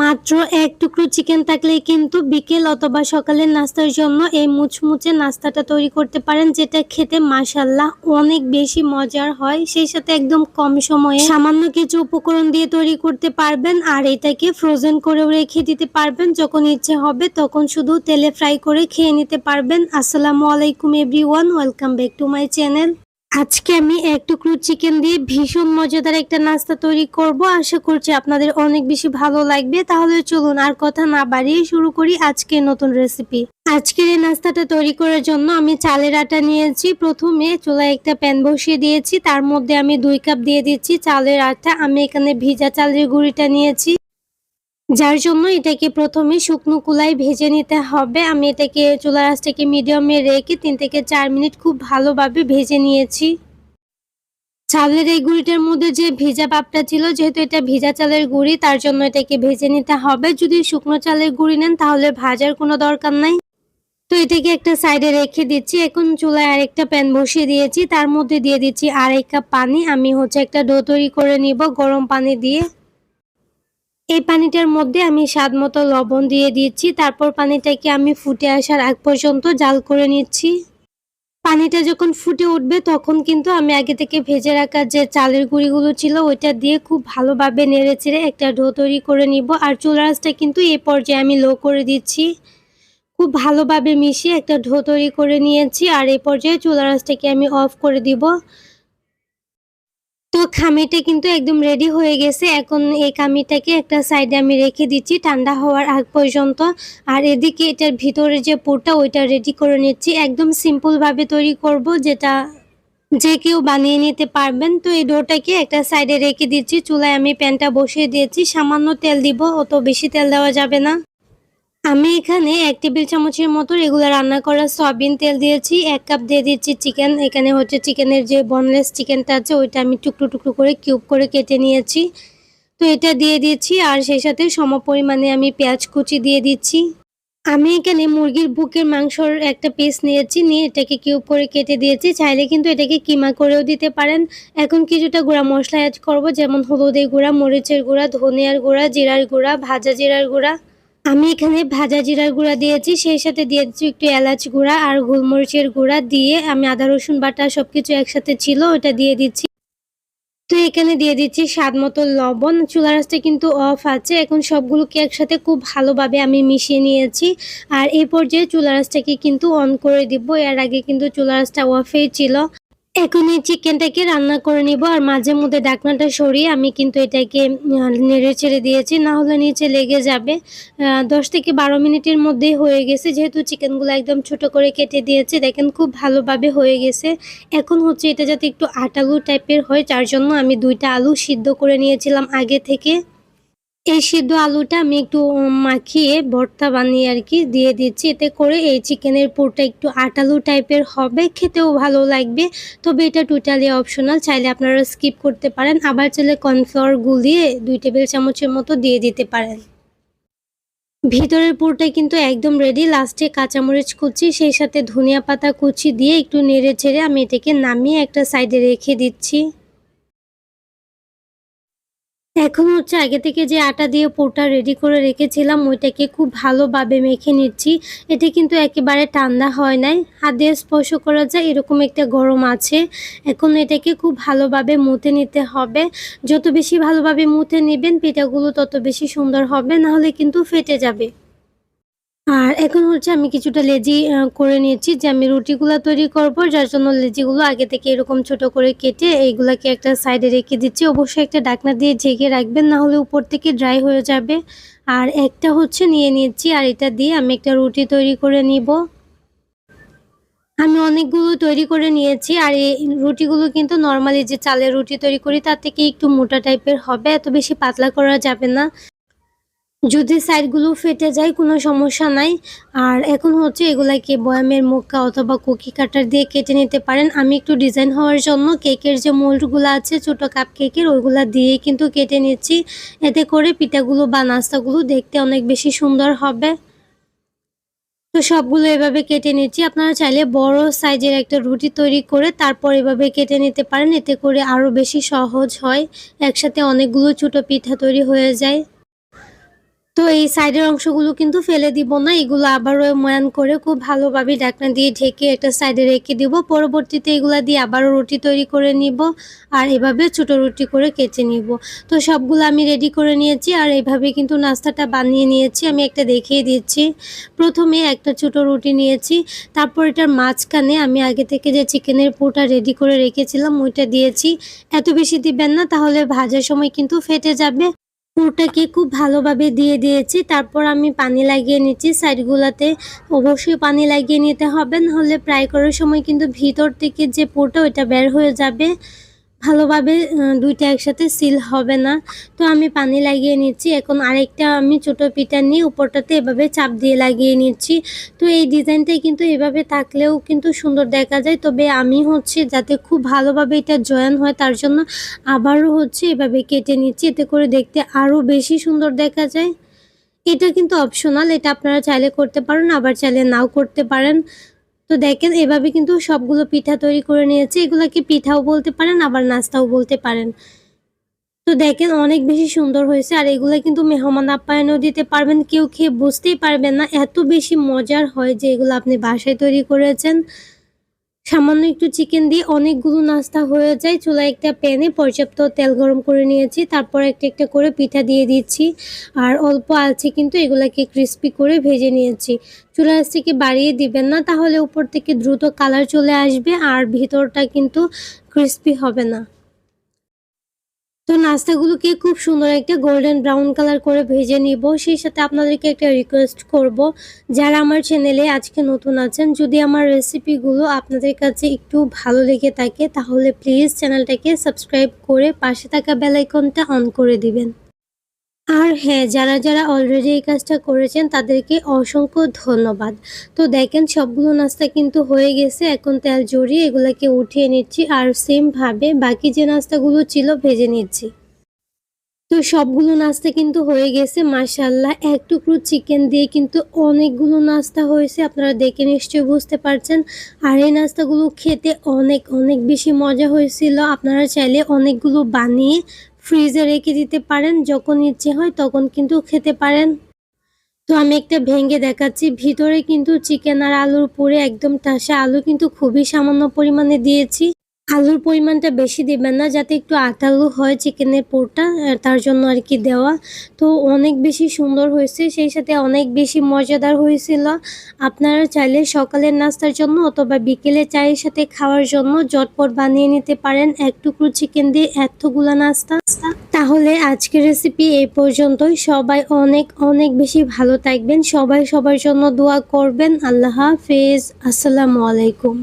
মাত্র এক টুকরো চিকেন থাকলেই কিন্তু বিকেল অথবা সকালের নাস্তার জন্য এই মুচমুচে নাস্তাটা তৈরি করতে পারেন, যেটা খেতে মাসাল্লাহ অনেক বেশি মজার হয়। সেই সাথে একদম কম সময়ে সামান্য কিছু উপকরণ দিয়ে তৈরি করতে পারবেন আর এটাকে ফ্রোজেন করেও রেখে দিতে পারবেন। যখন ইচ্ছে হবে তখন শুধু তেলে ফ্রাই করে খেয়ে নিতে পারবেন। আসসালামু আলাইকুম everyone welcome back to my channel আজকে আমি এক টুকরো চিকেন দিয়ে ভীষণ মজাদার একটা নাস্তা তৈরি করব। আশা করছি আপনাদের অনেক বেশি ভালো লাগবে। তাহলে চলুন আর কথা না বাড়িয়ে শুরু করি আজকে নতুন রেসিপি আজকের এই নাস্তাটা তৈরি করার জন্য আমি চালের আটা নিয়েছি। প্রথমে চুলায় একটা প্যান বসিয়ে দিয়েছি। তার মধ্যে আমি দুই কাপ দিয়ে দিচ্ছি চালের আটা। আমি এখানে ভিজা চালের গুঁড়িটা নিয়েছি। যার জন্য এটাকে প্রথমে শুকনো কুলায় ভেজে নিতে হবে। আমি এটাকে চুলার আঁচটাকে মিডিয়ামে রেখে তিন থেকে চার মিনিট খুব ভালোভাবে ভেজে নিয়েছি। চালের এই গুঁড়িটার মধ্যে যে ভেজা পাপটা ছিল, যেহেতু এটা ভেজা চালের গুঁড়ি, তার জন্য এটাকে ভেজে নিতে হবে। যদি শুকনো চালের গুঁড়ি নেন, তাহলে ভাজার কোনো দরকার নাই। তো এটাকে একটা সাইডে রেখে দিচ্ছি। এখন চুলায় আরেকটা প্যান বসিয়ে দিয়েছি। তার মধ্যে দিয়ে দিচ্ছি আড়াই কাপ পানি। আমি হচ্ছে একটা ডো তৈরি করে নিব গরম পানি দিয়ে। এই পানিটার মধ্যে আমি স্বাদ মতো লবণ দিয়ে দিচ্ছি তারপর পানিটাকে আমি ফুটে আসার আগ পর্যন্ত জাল করে নিচ্ছি। পানিটা যখন ফুটে উঠবে, তখন কিন্তু আমি আগে থেকে ভেজে রাখা যে চালের গুঁড়িগুলো ছিল, ওইটা দিয়ে খুব ভালোভাবে নেড়ে চেড়ে একটা ঢো তৈরি করে নিব। আর চুলারাসটা কিন্তু এই পর্যায়ে আমি লো করে দিচ্ছি। খুব ভালোভাবে মিশিয়ে একটা ঢো তৈরি করে নিয়েছি। আর এই পর্যায়ে চুলারাসটাকে আমি অফ করে দিব। তো খামিটা কিন্তু একদম রেডি হয়ে গেছে। এখন এই খামিটাকে একটা সাইডে আমি রেখে দিচ্ছি, ঠান্ডা হওয়ার আগ পর্যন্ত। আর এদিকে এটার ভিতরে যে পুরটা, ওইটা রেডি করে নিচ্ছি। একদম সিম্পলভাবে তৈরি করব, যেটা যে কেউ বানিয়ে নিতে পারবেন। তো এই ডোটাকে একটা সাইডে রেখে দিচ্ছি। চুলায় আমি প্যানটা বসিয়ে দিয়েছি। সামান্য তেল দিব, অত বেশি তেল দেওয়া যাবে না। আমি এখানে এক টেবিল চামচের মতো রেগুলার রান্না করা সয়াবিন তেল দিয়েছি, এক কাপ দিয়ে দিচ্ছি চিকেন এখানে হচ্ছে চিকেনের যে বনলেস চিকেনটা আছে, ওইটা আমি টুকরো টুকরো করে কিউব করে কেটে নিয়েছি। তো এটা দিয়ে দিচ্ছি, আর সেই সাথে সম পরিমাণে আমি পেঁয়াজ কুচি দিয়ে দিচ্ছি। আমি এখানে মুরগির বুকের মাংসর একটা পিস নিয়েছি, নিয়ে এটাকে কিউব করে কেটে দিয়েছি। চাইলে কিন্তু এটাকে কিমা করেও দিতে পারেন। এখন কিছুটা গুঁড়া মশলা অ্যাড করব, যেমন হলুদের গুঁড়া, মরিচের গুঁড়া, ধনিয়ার গুঁড়া, জিরার গুঁড়া, ভাজা জিরার গুঁড়া। আমি এখানে ভাজা জিরার গুঁড়া দিয়েছি, সেই সাথে দিয়েছি একটু এলাচ গুঁড়া আর গোলমরিচের গুঁড়া দিয়ে আমি আদা, রসুন, বাটা সব কিছু একসাথে ছিল, ওটা দিয়ে দিচ্ছি। তো এখানে দিয়ে দিচ্ছি স্বাদ মতো লবণ। চুলা রাসটা কিন্তু অফ আছে, এখন সবগুলোকে একসাথে খুব ভালোভাবে আমি মিশিয়ে নিয়েছি। আর এই পর্যায়ে চুলা রাসটাকে কিন্তু অন করে দিব, এর আগে কিন্তু চুলা রাসটা অফেই ছিল। এখন এই চিকেনটাকে রান্না করে নিব আর মাঝে মধ্যে ডাকনাটা সরিয়ে আমি কিন্তু এটাকে নেড়ে ছেড়ে দিয়েছি। না হলে নিচে লেগে যাবে। দশ থেকে বারো মিনিটের মধ্যেই হয়ে গেছে। যেহেতু চিকেনগুলো একদম ছোট করে কেটে দিয়েছে, দেখেন খুব ভালোভাবে হয়ে গেছে। এখন হচ্ছে এটা যাতে একটু আটালু টাইপের হয় তার জন্য আমি দুইটা আলু সিদ্ধ করে নিয়েছিলাম আগে থেকে। এই সিদ্ধ আলুটা আমি একটু মাখিয়ে ভর্তা বানিয়ে আর কি দিয়ে দিচ্ছি। এতে করে এই চিকেনের পুরটা একটু আটালু টাইপের হবে, খেতেও ভালো লাগবে। তবে এটা টোটালি অপশনাল চাইলে আপনারা স্কিপ করতে পারেন। আবার চাইলে কর্নফ্লাওয়ার গুলিয়ে দুই টেবিল চামচের মতো দিয়ে দিতে পারেন। ভিতরের পুরটা কিন্তু একদম রেডি লাস্টে কাঁচামরিচ কুচি, সেই সাথে ধনিয়া পাতা কুচি দিয়ে একটু নেড়ে ছেড়ে আমি এটাকে নামিয়ে একটা সাইডে রেখে দিচ্ছি। এখন হচ্ছে আগে থেকে যে আটা দিয়ে পোটা রেডি করে রেখেছিলাম, ওইটাকে খুব ভালোভাবে মেখে নিচ্ছি। এটা কিন্তু একেবারে ঠান্ডা হয় নাই। হাত দিয়ে স্পর্শ করা যায়, এরকম একটা গরম আছে। এখন এটাকে খুব ভালোভাবে মুতে নিতে হবে। যত বেশি ভালোভাবে মুতে নেবেন, পিঠাগুলো তত বেশি সুন্দর হবে, নাহলে কিন্তু ফেটে যাবে। আর এখন হচ্ছে আমি কিছুটা লেজি করে নিয়েছি যে আমি রুটিগুলো তৈরি করব। যার জন্য লেজিগুলো আগে থেকে এরকম ছোট করে কেটে এইগুলাকে একটা সাইডে রেখে দিচ্ছি। অবশ্যই একটা ডাকনা দিয়ে ঝেঁকে রাখবেন, না হলে উপর থেকে ড্রাই হয়ে যাবে। আর একটা হচ্ছে নিয়ে নিচ্ছি আর এটা দিয়ে আমি একটা রুটি তৈরি করে নিব। আমি অনেকগুলো তৈরি করে নিয়েছি, আর এই রুটিগুলো কিন্তু নর্মালি যে চালের রুটি তৈরি করি, তার থেকে একটু মোটা টাইপের হবে, এত বেশি পাতলা করা যাবে না। যদি সাইডগুলো ফেটে যায়, কোনো সমস্যা নাই। আর এখন হচ্ছে এগুলাকে বয়ামের মুখা অথবা কুকি কাটার দিয়ে কেটে নিতে পারেন। আমি একটু ডিজাইন হওয়ার জন্য কেকের যে মোল্ডগুলো আছে, ছোটো কাপ কেকের, ওইগুলো দিয়ে কিন্তু কেটে নিচ্ছি। এতে করে পিঠাগুলো বা নাস্তাগুলো দেখতে অনেক বেশি সুন্দর হবে। তো সবগুলো এভাবে কেটে নিচ্ছি। আপনারা চাইলে বড় সাইজের একটা রুটি তৈরি করে তারপর এভাবে কেটে নিতে পারেন। এতে করে আরও বেশি সহজ হয়। একসাথে অনেকগুলো ছোটো পিঠা তৈরি হয়ে যায়। তো এই সাইডের অংশগুলো কিন্তু ফেলে দিব না, এগুলো আবারও ময়ান করে খুব ভালোভাবে ঢাকনা দিয়ে ঢেকে একটা সাইডে রেখে দিব। পরবর্তীতে এগুলো দিয়ে আবারও রুটি তৈরি করে নিব আর এভাবে ছোট রুটি করে কেচে নিব। তো সবগুলো আমি রেডি করে নিয়েছি আর এইভাবে কিন্তু নাস্তাটা বানিয়ে নিয়েছি, আমি একটা দেখিয়ে দিচ্ছি। প্রথমে একটা ছোট রুটি নিয়েছি, তারপর এটার মাঝখানে আমি আগে থেকে যে চিকেনের পোটা রেডি করে রেখেছিলাম, ওইটা দিয়েছি। এত বেশি দিবেন না, তাহলে ভাজার সময় কিন্তু ফেটে যাবে। পুরটাকে খুব ভালোভাবে দিয়ে দিয়েছি। তারপর আমি পানি লাগিয়ে নিচ্ছি। সাইডগুলোতে অবশ্যই পানি লাগিয়ে নিতে হবে। নাহলে ফ্রাই করার সময় কিন্তু ভিতর থেকে যে পুরোটা, ওইটা বের হয়ে যাবে। ভালোভাবে দুইটা একসাথে সিল হবে না। তো আমি পানি লাগিয়ে নিচ্ছি। এখন আরেকটা আমি ছোট পিঠা নিয়ে উপরটাতে এভাবে চাপ দিয়ে লাগিয়ে নিচ্ছি। তো এই ডিজাইনটাই কিন্তু এভাবে থাকলেও কিন্তু সুন্দর দেখা যায়। তবে আমি হচ্ছে যাতে খুব ভালোভাবে এটা জয়েন হয়, তার জন্য আবারও হচ্ছে এভাবে কেটে নিচ্ছি। এতে করে দেখতে আরও বেশি সুন্দর দেখা যায়। এটা কিন্তু অপশনাল এটা আপনারা চাইলে করতে পারেন, আবার চাইলে নাও করতে পারেন। তো দেখেন, এভাবে কিন্তু সবগুলো পিঠা তৈরি করে নিয়েছে। এগুলাকে পিঠাও বলতে পারেন, আবার নাস্তাও বলতে পারেন? তো দেখেন, অনেক বেশি সুন্দর হয়েছে। আর এগুলো কিন্তু মেহমান আপ্যায়নও দিতে পারবেন। কেউ খেয়ে বুঝতেই পারবেন না। এত বেশি মজার হয় যে এগুলো আপনি বাসায় তৈরি করেছেন। সামান্য একটু চিকেন দিয়ে অনেকগুলো নাস্তা হয়ে যায়। চুলা একটা প্যানে পর্যাপ্ত তেল গরম করে নিয়েছি। তারপর একটা একটা করে পিঠা দিয়ে দিচ্ছি। আর অল্প আলছে কিন্তু এগুলাকে ক্রিস্পি করে ভেজে নিয়েছি। চুলা থেকে বাড়িয়ে দিবেন না, তাহলে উপর থেকে দ্রুত কালার চলে আসবে আর ভিতরটা কিন্তু ক্রিস্পি হবে না। তো নাস্তাগুলোকে খুব সুন্দর একটা গোল্ডেন ব্রাউন কালার করে ভেজে নিব। সেই সাথে আপনাদেরকে একটা রিকোয়েস্ট করব। যারা আমার চ্যানেলে আজকে নতুন আছেন, যদি আমার রেসিপিগুলো আপনাদের কাছে একটু ভালো লেগে থাকে, তাহলে প্লিজ চ্যানেলটাকে সাবস্ক্রাইব করে পাশে থাকা বেলাইকনটা অন করে দিবেন। আর হ্যাঁ যারা যারা অলরেডি এই কাজটা করেছেন, তাদেরকে অসংখ্য ধন্যবাদ। তো দেখেন, সবগুলো নাস্তা কিন্তু হয়ে গেছে, এখন তেল জড়িয়ে এগুলাকে উঠিয়ে নিচ্ছি, আর সেমভাবে বাকি যে নাস্তাগুলো ছিল ভেজে নিচ্ছি। তো সবগুলো নাস্তা কিন্তু হয়ে গেছে মাসাল্লাহ এক টুকরো চিকেন দিয়ে কিন্তু অনেকগুলো নাস্তা হয়েছে, আপনারা দেখে নিশ্চয়ই বুঝতে পারছেন। আর এই নাস্তাগুলো খেতে অনেক অনেক বেশি মজা হয়েছিল। আপনারা চাইলে অনেকগুলো বানিয়ে ফ্রিজে রেখে দিতে পারেন, যখন ইচ্ছে হয় তখন কিন্তু খেতে পারেন। তো আমি একটা ভেঙে দেখাচ্ছি, ভিতরে কিন্তু চিকেন আর আলুর পুরে একদম টাসা আলু কিন্তু খুবই সামান্য পরিমাণে দিয়েছি। আলুর পরিমাণটা বেশি দিবেন না, যাতে একটু আটালু হয় চিকেনের পোরটা তার জন্য আর কি দেওয়া। তো অনেক বেশি সুন্দর হয়েছে, সেই সাথে অনেক বেশি মজাদার হয়েছিল। আপনারা চাইলে সকালের নাস্তার জন্য অথবা বিকেলে চায়ের সাথে খাওয়ার জন্য জটপট বানিয়ে নিতে পারেন, এক টুকরো চিকেন দিয়ে এতগুলো নাস্তা। তাহলে আজকের রেসিপি এই পর্যন্তই। সবাই অনেক অনেক বেশি ভালো থাকবেন। সবাই সবার জন্য দোয়া করবেন। আল্লাহ হাফেজ। আসসালামু আলাইকুম।